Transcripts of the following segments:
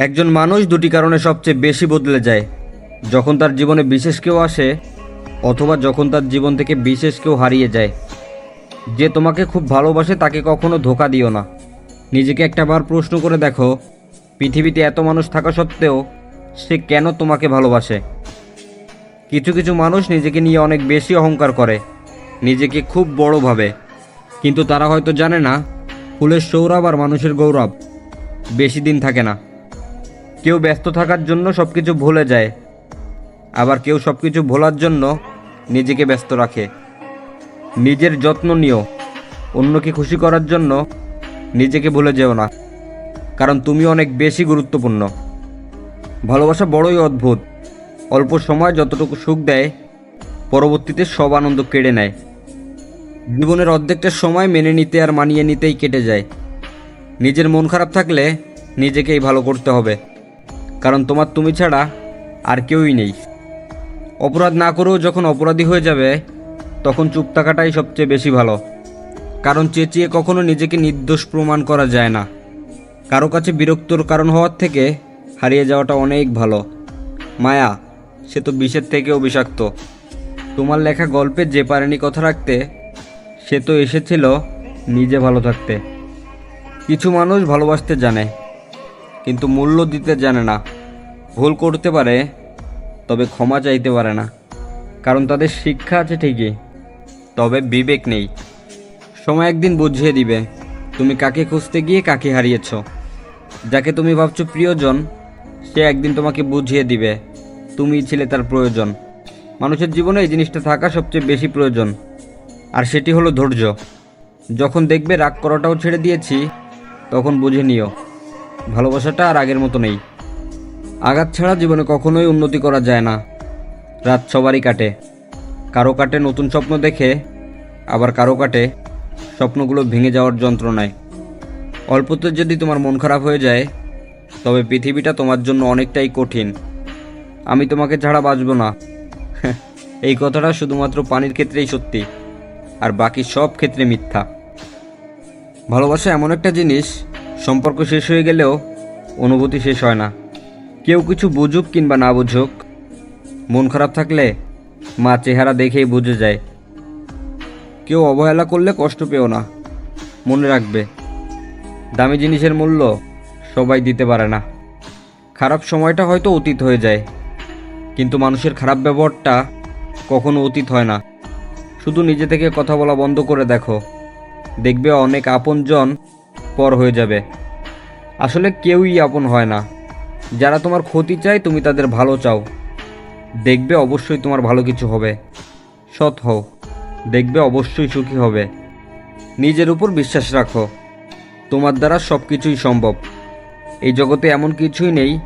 একজন মানুষ দুটি কারণে সবচেয়ে বেশি বদলে যায়। যখন তার জীবনে বিশেষ কেউ আসে, অথবা যখন তার জীবন থেকে বিশেষ কেউ হারিয়ে যায়। যে তোমাকে খুব ভালোবাসে তাকে কখনো ধোকা দিও না। নিজেকে একটাবার প্রশ্ন করে দেখো, পৃথিবীতে এত মানুষ থাকা সত্ত্বেও সে কেন তোমাকে ভালোবাসে? কিছু কিছু মানুষ নিজেকে নিয়ে অনেক বেশি অহংকার করে, নিজেকে খুব বড় ভাবে। কিন্তু তারা হয়তো জানে না, ফুলের সৌরভ আর মানুষের গৌরব বেশি দিন থাকে না। কেউ ব্যস্ত থাকার জন্য সব কিছু ভুলে যায়। আবার কেউ সব কিছু ভোলার জন্য নিজেকে ব্যস্ত রাখে। নিজের যত্ন নিও। অন্যকে খুশি করার জন্য নিজেকে ভুলে যেও না। কারণ তুমি অনেক বেশি গুরুত্বপূর্ণ। ভালোবাসা বড়ই অদ্ভুত। অল্প সময় যতটুকু সুখ দেয়, পরবর্তীতে সব আনন্দ কেড়ে নেয়। জীবনের অর্ধেকটা সময় মেনে নিতে আর মানিয়ে নিতেই কেটে যায়। নিজের মন খারাপ থাকলে নিজেকেই ভালো করতে হবে। কারণ তোমার তুমি ছাড়া আর কেউই নেই। অপরাধ না করেও যখন অপরাধী হয়ে যাবে, তখন চুপ থাকাটাই সবচেয়ে বেশি ভালো। কারণ চেঁচিয়ে কখনো নিজেকে নির্দোষ প্রমাণ করা যায় না। কারও কাছে বিরক্তর কারণ হওয়ার থেকে হারিয়ে যাওয়াটা অনেক ভালো। মায়া, সে তো বিষের থেকেও বিষাক্ত। তোমার লেখা গল্পে যে পারেনি কথা রাখতে, সে তো এসেছিল নিজে ভালো থাকতে। কিছু মানুষ ভালোবাসতে জানে। কিন্তু মূল্য দিতে জানে না। ভুল করতে পারে, তবে ক্ষমা চাইতে পারে না। কারণ তাদের শিক্ষা আছে ঠিকই, তবে বিবেক নেই। সময় একদিন বুঝিয়ে দিবে, তুমি কাকে খুঁজতে গিয়ে কাকে হারিয়েছ। যাকে তুমি ভাবছ প্রিয়জন, সে একদিন তোমাকে বুঝিয়ে দিবে তুমি ছিলে তার প্রয়োজন। মানুষের জীবনে এই জিনিসটা থাকা সবচেয়ে বেশি প্রয়োজন, আর সেটি হলো ধৈর্য। যখন দেখবে রাগ করাটাও ছেড়ে দিয়েছি, তখন বুঝে নিও। ভালোবাসাটা আর আগের মতো নেই। আঘাত ছাড়া জীবনে কখনোই উন্নতি করা যায় না। রাত সবারই কাটে। কারও কাটে নতুন স্বপ্ন দেখে, আবার কারও কাটে স্বপ্নগুলো ভেঙে যাওয়ার যন্ত্রণায়। অল্পতে যদি তোমার মন খারাপ হয়ে যায়, তবে পৃথিবীটা তোমার জন্য অনেকটাই কঠিন। আমি তোমাকে ছাড়া বাঁচব না। এই কথাটা শুধুমাত্র পানির ক্ষেত্রেই সত্যি, আর বাকি সব ক্ষেত্রে মিথ্যা। ভালোবাসা এমন একটা জিনিস সম্পর্ক শেষ হয়ে গেলেও অনুভূতি শেষ হয় না। কেউ কিছু বুঝুক কিংবা না বুঝুক, মন খারাপ থাকলে মা চেহারা দেখেই বুঝে যায়। কেউ অবহেলা করলে কষ্ট পেও না, মনে রাখবে। দামি জিনিসের মূল্য সবাই দিতে পারে না। খারাপ সময়টা হয়তো অতীত হয়ে যায়, কিন্তু মানুষের খারাপ ব্যবহারটা কখনো অতীত হয় না। শুধু নিজে থেকে কথা বলা বন্ধ করে দেখো। দেখবে অনেক আপনজন পর হয়ে যাবে। আসলে কেউই আপন হয় না। যারা তোমার ক্ষতি চায়, তুমি তাদের ভালো চাও। দেখবে অবশ্যই তোমার ভালো কিছু হবে। সৎ হও। দেখবে অবশ্যই সুখী হবে। নিজের উপর বিশ্বাস রাখো। তোমার দ্বারা সব কিছুই সম্ভব। এই জগতে এমন কিছুই নেই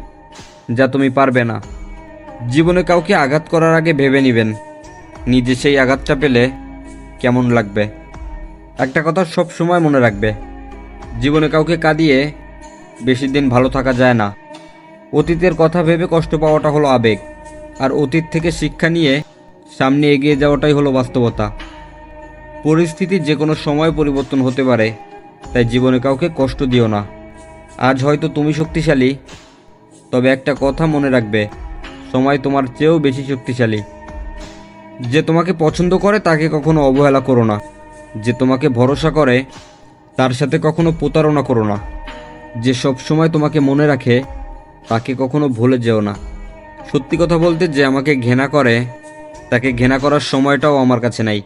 যা তুমি পারবে না। জীবনে কাউকে আঘাত করার আগে ভেবে নেবেন। নিজে সেই আঘাতটা পেলে কেমন লাগবে? একটা কথা সব সময় মনে রাখবে। জীবনে কাউকে কাঁদিয়ে বেশি দিন ভালো থাকা যায় না। অতীতের কথা ভেবে কষ্ট পাওয়াটা হলো আবেগ, আর অতীত থেকে শিক্ষা নিয়ে সামনে এগিয়ে যাওয়াটাই হলো বাস্তবতা। পরিস্থিতি যে কোনো সময় পরিবর্তন হতে পারে, তাই জীবনে কাউকে কষ্ট দিও না। আজ হয়তো তুমি শক্তিশালী, তবে একটা কথা মনে রাখবে, সময় তোমার চেয়েও বেশি শক্তিশালী। যে তোমাকে পছন্দ করে তাকে কখনো অবহেলা করো না। যে তোমাকে ভরসা করে তার সাথে কখনো প্রতারণা করো না। যে সব সময় তোমাকে মনে রাখে, তাকে কখনো ভুলে যেও না। সত্যি কথা বলতে যে আমাকে ঘৃণা করে, তাকে ঘৃণা করার সময়টাও আমার কাছে নাই।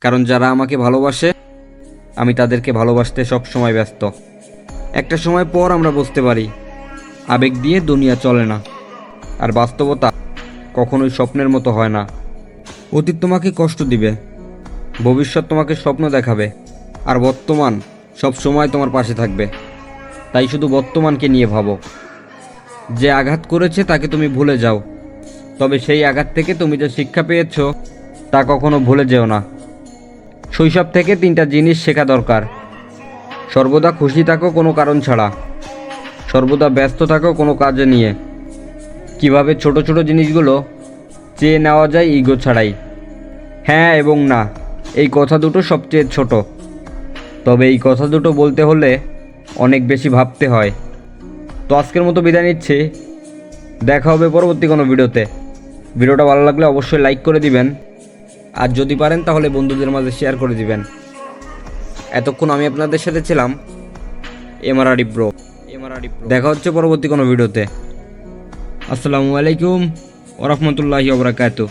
কারণ যারা আমাকে ভালোবাসে, আমি তাদেরকে ভালোবাসতে সব সময় ব্যস্ত। একটা সময় পর আমরা বুঝতে পারি, আবেগ দিয়ে দুনিয়া চলে না। আর বাস্তবতা কখনোই স্বপ্নের মতো হয় না। অতীত তোমাকে কষ্ট দিবে, ভবিষ্যৎ তোমাকে স্বপ্ন দেখাবে। আর বর্তমান সব সময় তোমার পাশে থাকবে। তাই শুধু বর্তমানকে নিয়ে ভাবো। যে আঘাত করেছে তাকে তুমি ভুলে যাও। তবে সেই আঘাত থেকে তুমি যে শিক্ষা পেয়েছ, তা কখনো ভুলে যেও না। শৈশব থেকে তিনটা জিনিস শেখা দরকার। সর্বদা খুশি থাকো কোনো কারণ ছাড়া। সর্বদা ব্যস্ত থাকো কোনো কাজে নিয়ে। কীভাবে ছোট ছোট জিনিসগুলো চেয়ে নেওয়া যায় ইগো ছাড়াই। হ্যাঁ এবং না, এই কথা দুটো সবচেয়ে ছোট। তবে এই কথা দুটো বলতে হলে অনেক বেশি ভাবতে হয়। তো আজকের মতো বিদায় নিচ্ছি। দেখা হবে পরবর্তী কোনো ভিডিওতে। ভিডিওটা ভালো লাগলে অবশ্যই লাইক করে দিবেন। আর যদি পারেন তাহলে বন্ধুদের মাঝে শেয়ার করে দিবেন। এতক্ষণ আমি আপনাদের সাথে ছিলাম এমআরআডি ব্রো এমআরআডি দেখা হচ্ছে পরবর্তী কোনো ভিডিওতে। আসসালামু আলাইকুম ওরহমতুল্লাহি ওবরাকাতু